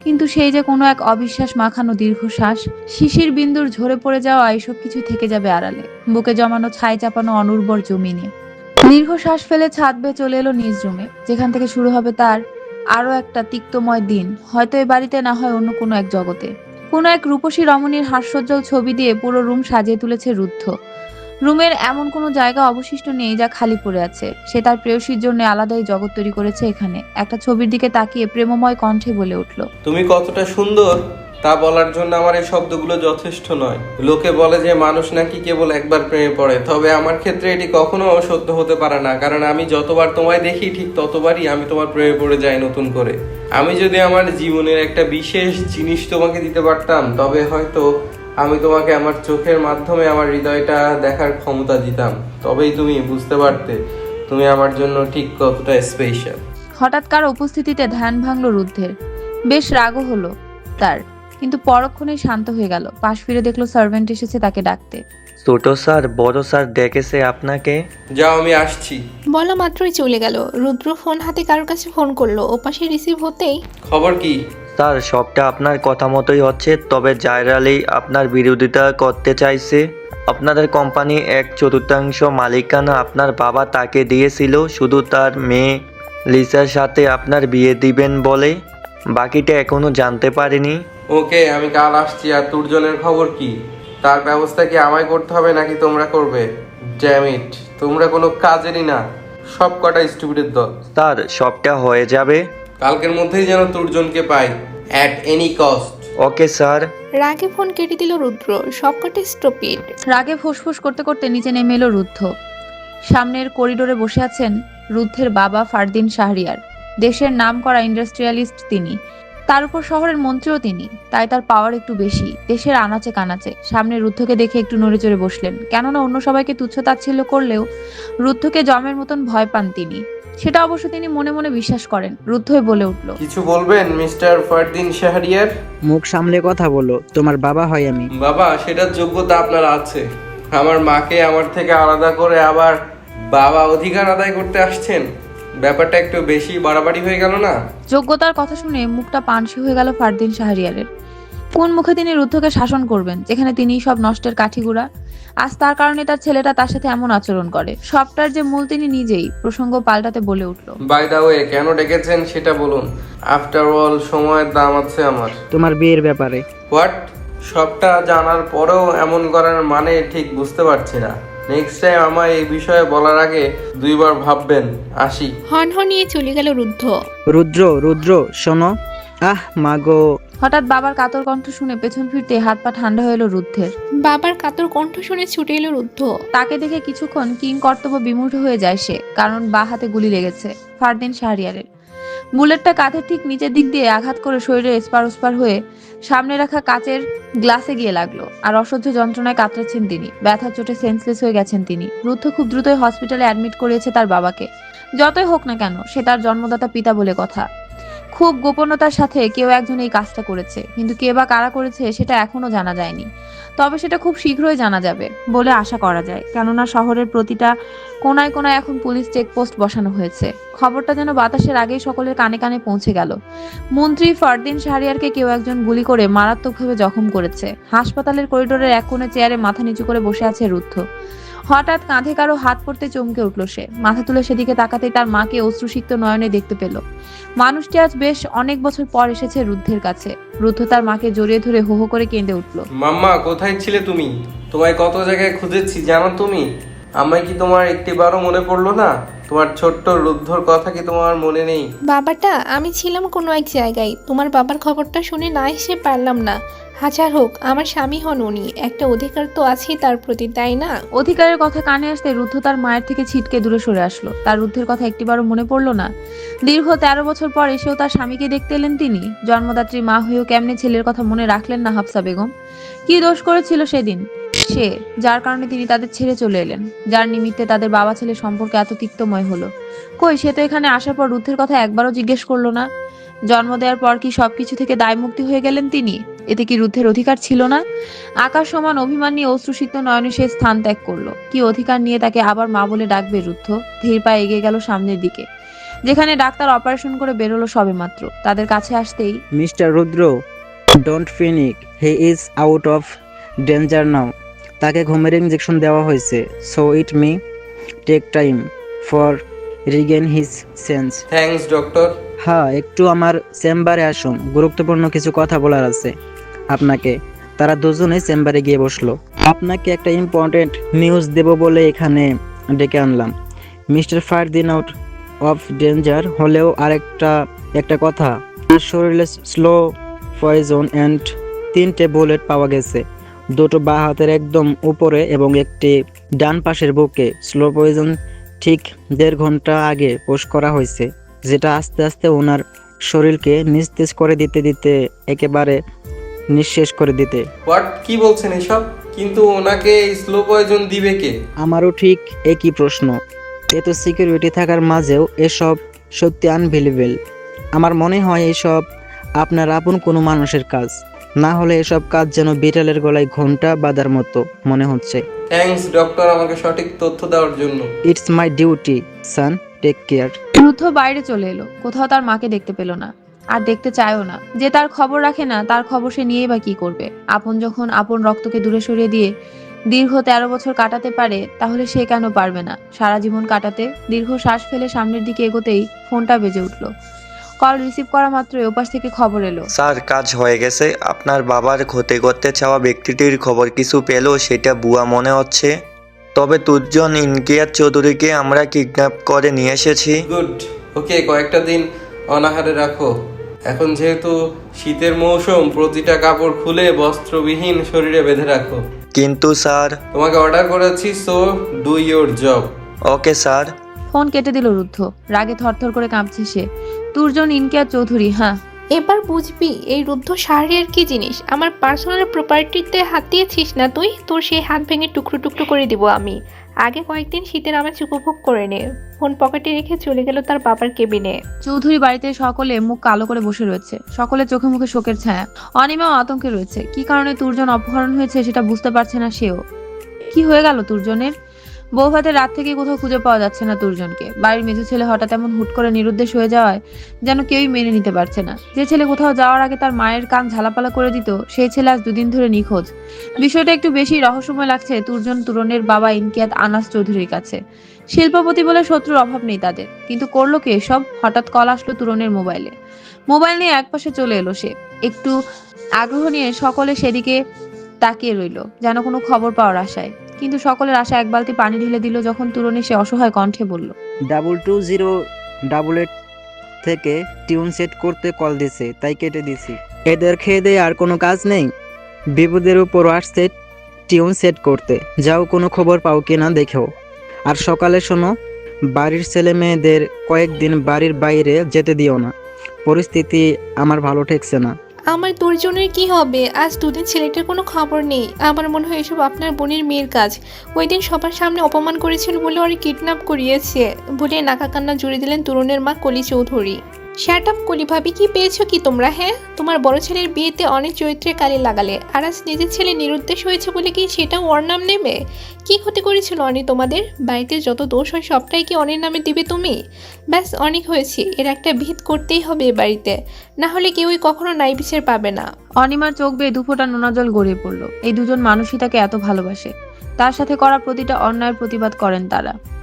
কিন্তু সেই যে কোনো এক অবিশ্বাস মাখানো দীর্ঘশ্বাস, শিশির বিন্দুর ঝরে পড়ে যাওয়া এসব কিছু থেকে যাবে আড়ালে। বুকে জমানো ছাই চাপানো অনুর্বর জমিনে। দীর্ঘশ্বাস ফেলে ছাদ বেয়ে চলে এলো নিজ রুমে, যেখান থেকে শুরু হবে তার আরও একটা তিক্তময় দিন, হয়তো এ বাড়িতে না হয় অন্য কোনো এক জগতে। কোনো এক রূপসী রমণীর হাস্যোজ্জ্বল ছবি দিয়ে পুরো রুম সাজিয়ে তুলেছে রুদ্ধ। রুমের এমন কোনো জায়গা অবশিষ্ট নেই যা খালি পড়ে আছে। সে তার প্রেয়সীর জন্য আলাদাই জগৎ তৈরি করেছে এখানে। একটা ছবির দিকে তাকিয়ে প্রেমময় কণ্ঠে বলে উঠল, তুমি কতটা সুন্দর, তা বলার জন্য আমার এই শব্দগুলো যথেষ্ট নয়। লোকে বলে যে মানুষ নাকি কেবল একবার প্রেমে পড়ে, তবে আমার ক্ষেত্রে এটি কখনো সত্য হতে পারে না, কারণ আমি যতবার তোমায় দেখি, ঠিক ততবারই আমি তোমার প্রেমে পড়ে যাই নতুন করে। আমি যদি আমার জীবনের একটা বিশেষ জিনিস তোমাকে দিতে পারতাম, তবে হয়তো আমি তোমাকে আমার চোখের মাধ্যমে আমার হৃদয়টা দেখার ক্ষমতা দিতাম। তবেই তুমি বুঝতে পারতে তুমি আমার জন্য ঠিক কতটা স্পেশাল হঠাৎ কার উপস্থিতিতে ধ্যান ভাঙল রুদ্ধের বেশ রাগও হলো তার কিন্তু পরক্ষণেই শান্ত হয়ে গেল। পাশ ফিরে দেখল সার্ভেন্ট এসেছে তাকে ডাকতে। ছোট স্যার বড় স্যার ডেকেছে আপনাকে? যাও আমি আসছি। বলা মাত্রই চলে গেল। রুদ্র ফোন হাতে কারোর কাছে ফোন করল। ওপাশে রিসিভ হতেই খবর কি? স্যার সবটা আপনার কথা মতোই হচ্ছে তবে জায়রালি আপনার বিরোধিতা করতে চাইছে। আপনাদের কোম্পানি এক চতুর্থাংশ মালিকানা আপনার বাবা তাকে দিয়েছিল শুধু তার মেয়ে লিসার সাথে আপনার বিয়ে দিবেন বলে। বাকিটা এখনও জানতে পারিনি। ওকে আমি কাল আসছি আর তুর্জনের খবর কি? তার ব্যবস্থা কি আমায় করতে হবে নাকি তোমরা করবে? ড্যামিট তোমরা কোনো কাজেরই না। সব কটা স্টুপিডের দল। স্যার সবটা হয়ে যাবে। কালকের মধ্যেই যেন তুর্জনকে পাই at any cost okay sir রাগে ফোন কেটে দিল রুদ্র সবকটা স্টপিড রাগে ফুসফুস করতে করতে নিচে নেমে এলো রুদ্ধ। সামনের করিডোরে বসে আছেন রুদ্ধের বাবা ফারদিন শাহরিয়ার। দেশের নাম করা ইন্ডাস্ট্রিয়ালিস্ট তিনি। তার উপর শহরের মন্ত্রীও তিনি। তাই তার পাওয়ার একটু বেশি। দেশের আনাচে কানাচে। সামনে রুদ্ধকে দেখে একটু নড়ে চড়ে বসলেন। কেননা অন্য সবাইকে তুচ্ছ তাচ্ছিল্য করলেও রুদ্ধকে জমের মতন ভয় পান তিনি। সেটা অবশ্য তিনি মনে মনে বিশ্বাস করেন রুদ্ধই বলে উঠল। কিছু বলবেন মিস্টার ফারদিন শাহরিয়ার? মুখ সামলে কথা বলো তোমার বাবা হয় আমি। বাবা সেটার যোগ্যতা আপনার আছে। আমার মাকে আমার থেকে আলাদা করে আবার বাবা অধিকার আদায় করতে আসছেন। ব্যাপারটা একটু বেশি বাড়াবাড়ি হয়ে গেল না? যোগ্যতার কথা শুনে মুখটা পানসি হয়ে গেল ফারদিন শাহরিয়ারের। কোন মুখে তিনি রুদ্ধকে শাসন করবেন যেখানে তিনি সব নষ্টের কাঠিগুড়া? আজ তার কারণে তার ছেলেটা তার সাথে এমন আচরণ করে। সবটার যে মূল তিনি নিজেই প্রসঙ্গ পাল্টাতে বলে উঠল। বাই দা ওয়ে কেন ডেকেছেন সেটা বলুন। আফটার অল সময়ের দাম আছে আমার। তোমার বিয়ের ব্যাপারে। হোয়াট সবটা জানার পরেও এমন করার মানে ঠিক বুঝতে পারছি না। নেক্সট টাইম আমায় এই বিষয়ে বলার আগে দুইবার ভাববেন। আসি। হন হনিয়ে চলে গেল রুদ্ধ। রুদ্র রুদ্র শোনো। আহ মাগো হঠাৎ বাবার কাতর কণ্ঠ শুনে পেছন ফিরতে হাত পা ঠান্ডা হয়ে এলো রুদ্ধের। বাবার কাতর কণ্ঠ শুনে ছুটে এলো রুদ্ধ। তাকে দেখে কিছুক্ষণ কিং কর্তব্য বিমূঢ় হয়ে যায় সে কারণ বা হাতে গুলি লেগেছে ফারদিন শাহরিয়ারের। বুলেটটা কাঁধের ঠিক নিচের দিক দিয়ে আঘাত করে শরীরে এসপার ওসপার হয়ে সামনে রাখা কাচের গ্লাসে গিয়ে লাগল আর অসহ্য যন্ত্রণায় কাতরাচ্ছেন তিনি। ব্যথা চোটে সেন্সলেস হয়ে গেছেন তিনি। রুদ্ধ খুব দ্রুতই হসপিটালে অ্যাডমিট করিয়েছে তার বাবাকে। যতই হোক না কেন সে তার জন্মদাতা পিতা বলে কথা। খুব গোপনতার সাথে কেউ একজন এই কাজটা করেছে, কিন্তু কে বা কারা করেছে সেটা এখনও জানা যায়নি। তবে সেটা খুব শীঘ্রই জানা যাবে বলে আশা করা যায়, কেননা শহরের প্রতিটা কোনায় কোনায় এখন পুলিশ চেকপোস্ট বসানো হয়েছে। খবরটা যেন বাতাসের আগেই সকলের কানে কানে পৌঁছে গেল। মন্ত্রী ফারদিন শাহরিয়ারকে কেউ একজন গুলি করে মারাত্মকভাবে জখম করেছে। হাসপাতালের করিডোরের এক কোণে চেয়ারে মাথা নিচু করে বসে আছে রুদ্ধ। হঠাৎ কাঁধে কারও হাত পড়তে চমকে উঠল সে। মাথা তুলে সেদিকে তাকাতেই তার মাকে অশ্রুসিক্ত নয়নে দেখতে পেল। মানুষটি আজ বেশ অনেক বছর পর এসেছে রুদ্ধের কাছে। রুদ্ধ তার মাকে জড়িয়ে ধরে হো হো করে কেঁদে উঠল। মাম্মা কোথায় ছিলে তুমি? তোমায় কত জায়গায় খুঁজেছি জানো তুমি? আমায় কি তোমার একটিবারও মনে পড়ল না? তোমার ছোট্ট রুদ্ধর কথা কি তোমার মনে নেই? বাবাটা আমি ছিলাম কোনো এক জায়গায়। তোমার বাবার খবরটা শুনে না এসে পারলাম না। হাজার হোক, আমার স্বামী হন উনি। একটা অধিকার তো আছেই তার প্রতি, তাই না? অধিকারের কথা কানে আসতে রুদ্ধ তার মায়ের থেকে ছিটকে দূরে সরে আসলো। তার রুদ্ধের কথা একটিবারও মনে পড়ল না। দীর্ঘ তেরো বছর পর এসেও তার স্বামীকে দেখতে এলেন তিনি। জন্মদাত্রী মা হয়েও কেমনে ছেলের কথা মনে রাখলেন না হাফসা বেগম। কি দোষ করেছিল সেদিন? সে, যার কারণে তিনি তাদের ছেড়ে চলে এলেন। যার নিমিত্তে তাদের বাবা ছেলে সম্পর্কে এত তিক্তময় হলো। কই, সে তো এখানে আসার পর রুদ্ধের কথা একবারও জিজ্ঞেস করল না। জন্ম দেওয়ার পর কি সবকিছু থেকে দায়মুক্তি হয়ে গেলেন তিনি? এতে কি রুদ্ধের অধিকার ছিল না? আকাশ সমান অভিমান নিয়ে অশ্রুসিক্ত নয়নে সে স্থান ত্যাগ করল। কি অধিকার নিয়ে তাকে আবার মা বলে ডাকবে রুদ্ধ? ধীর পায়ে এগিয়ে গেল সামনের দিকে। যেখানে ডাক্তার অপারেশন করে বেরোলো সবেমাত্র তাদের কাছে আসতেই mister Rudra don't panic he is out of danger now. তাকে ঘুমের ইঞ্জেকশন দেওয়া হয়েছে so it may take time for regain his sense. Thanks doctor. হ্যাঁ একটু আমার চেম্বারে আসুন। গুরুত্বপূর্ণ কিছু কথা বলার আছে আপনাকে। তারা দুজনে চেম্বারে গিয়ে বসল। আপনাকে একটা ইম্পর্টেন্ট নিউজ দেব বলে এখানে ডেকে আনলাম। Mister Fardin out of danger হলেও আরেকটা, একটা কথা। তার শরীরে স্লো পয়জন অ্যান্ড তিনটে বুলেট পাওয়া গেছে। দুটো বা হাতের একদম উপরে এবং একটি ডান পাশের বুকে। স্লো পয়জন ঠিক দেড় ঘণ্টা আগে পোস্ট করা হয়েছে। যেটা আস্তে আস্তে ওনার শরীরকে নিস্তেজ করে দিতে দিতে একেবারে নিঃশেষ করে দিতে। হোয়াট কি বলছেন এসব? কিন্তু ওনাকে স্লো পয়জন দিবে কে? আমারও ঠিক একই প্রশ্ন। এত সিকিউরিটি থাকার মাঝেও এসব সত্যি আনবিলিভেল আমার মনে হয় এসব আপনার আপন কোনো মানুষের কাজ। না হলে এসব কাজ যেন বিড়ালের গলায় ঘণ্টা বাঁধার মতো মনে হচ্ছে। থ্যাঙ্কস ডক্টর আমাকে সঠিক তথ্য দেওয়ার জন্য। It's my duty son take care Rudra বাইরে চলে এলো। কোথাও তার মাকে দেখতে পেল না। আর দেখতে চায়ও না। যে তার খবর রাখে না তার খবর সে নিয়েই বা কি করবে? আপন যখন আপন রক্তকে দূরে সরিয়ে দিয়ে দীর্ঘ তেরো বছর কাটাতে পারে তাহলে সে কেন পারবে না? সারা জীবন কাটাতে দীর্ঘ শ্বাস ফেলে সামনের দিকে এগোতেই ফোনটা বেজে উঠল। কল রিসিভ করা মাত্রই ওপাশ থেকে খবর এলো। স্যার কাজ হয়ে গেছে। আপনার বাবার ক্ষতি করতে চাওয়া ব্যক্তিটির খবর কিছু পেল সেটা বুয়া মনে হচ্ছে? তবে তুজন ইনকিয়ার চৌধুরীকে আমরা কিডন্যাপ করে নিয়ে এসেছি। গুড। ওকে কয়েকটা দিন অনাহারে রাখো। এখন যেহেতু শীতের মৌসুম প্রতিটা কাপড় খুলে বস্ত্রবিহীন শরীরে বেঁধে রাখো। কিন্তু স্যার। তোমাকে অর্ডার করেছি so do your job. Okay sir. Phone কেটে দিল রুদ্ধ। রাগে থরথর করে কাঁপছে সে। তুর্জন ইনকিয়ার চৌধুরী হ্যাঁ এবার বুঝবি এই রুদ্ধ শাহরিয়ার কি জিনিস? আমার পার্সোনাল প্রপার্টিতে হাত দিয়েছিস না তুই? তোর সেই হাত ভেঙে টুকরো টুকরো করে দিব আমি। আগে কয়েকদিন শীতের আমেজ উপভোগ করে নে। ফোন পকেটে রেখে চলে গেল তার বাবার কেবিনে। চৌধুরী বাড়িতে সকলে মুখ কালো করে বসে রয়েছে। সকলে চোখে মুখে শোকের ছায়া। অনিমাও আতঙ্কে রয়েছে। কি কারণে তুর্জন অপহরণ হয়েছে সেটা বুঝতে পারছে না সেও। কি হয়ে গেল তুর্জনের বৌভাতের রাত থেকে কোথাও খুঁজে পাওয়া যাচ্ছে না তুর্জনকে বাড়ির মেজো ছেলে হঠাৎ এমন হুট করে নিরুদ্দেশ হয়ে যাওয়ায় যেন কেউই মেনে নিতে পারছে না। যে ছেলে কোথাও যাওয়ার আগে তার মায়ের কান ঝালাপালা করে দিত, সেই ছেলে আজ দুদিন ধরে নিখোঁজ। বিষয়টা একটু বেশি রহস্যময় লাগছে তুর্জন তুরনের বাবা ইনকিয়াত আনাস চৌধুরীর কাছে। শিল্পপতি বলে শত্রুর অভাব নেই তাদের, কিন্তু করল কে সব হঠাৎ কল আসলো তুরনের মোবাইলে। মোবাইল নিয়ে একপাশে চলে এলো সে। একটু আগ্রহ নিয়ে সকলে সেদিকে তাকিয়ে রইল, যেন কোনো খবর পাওয়ার আশায়। কিন্তু সকলের আশা এক বালতি পানি ঢেলে দিল যখন তুরনে সে অসহায় কণ্ঠে বলল, double two zero double eight থেকে টিউন সেট করতে কল দিছে, তাই কেটে দিছি। এদের খেয়ে দিয়ে আর কোনো কাজ নেই? বিপদের উপর আসছে টিউন সেট করতে। যাও, কোনো খবর পাও কিনা দেখেও। আর সকালে শোনো, বাড়ির ছেলে মেয়েদের কয়েকদিন বাড়ির বাইরে যেতে দিও না। পরিস্থিতি আমার ভালো ঠেকছে না। আমার দুর্জনের কি হবে? আজ দুদিন ছেলেটার কোনো খবর নেই। আমার মনে হয় এসব আপনার বোনের মেয়ের কাজ। ওই দিন সবার সামনে অপমান করেছিল বলে ওরা কিডন্যাপ করিয়েছে বলে নাকা কান্না জুড়ে দিলেন তরুণের মা কলি চৌধুরী শ্যাট আপ কলি ভাবি, কি পেয়েছ কি তোমরা হ্যাঁ? তোমার বড় ছেলের বিয়েতে অনেক চরিত্রে কালি লাগালে, আর আজ নিজের ছেলে নিরুদ্দেশ হয়েছে বলে কি সেটাও ওর নাম নেবে? কি ক্ষতি করেছিল অনি তোমাদের? বাড়িতে যত দোষ হয় সবটাই কি অনির নামে দিবে তুমি? ব্যাস, অনেক হয়েছে, এর একটা ভিত করতেই হবে এ বাড়িতে। না হলে কেউই কখনো নাই বিচার পাবে না। অনিমার চোখ বেয়ে দুফোটা নোনা জল গড়িয়ে পড়ল। এই দুজন মানুষই তাকে এত ভালোবাসে। তার সাথে করা প্রতিটা অন্যায়ের প্রতিবাদ করেন তারা।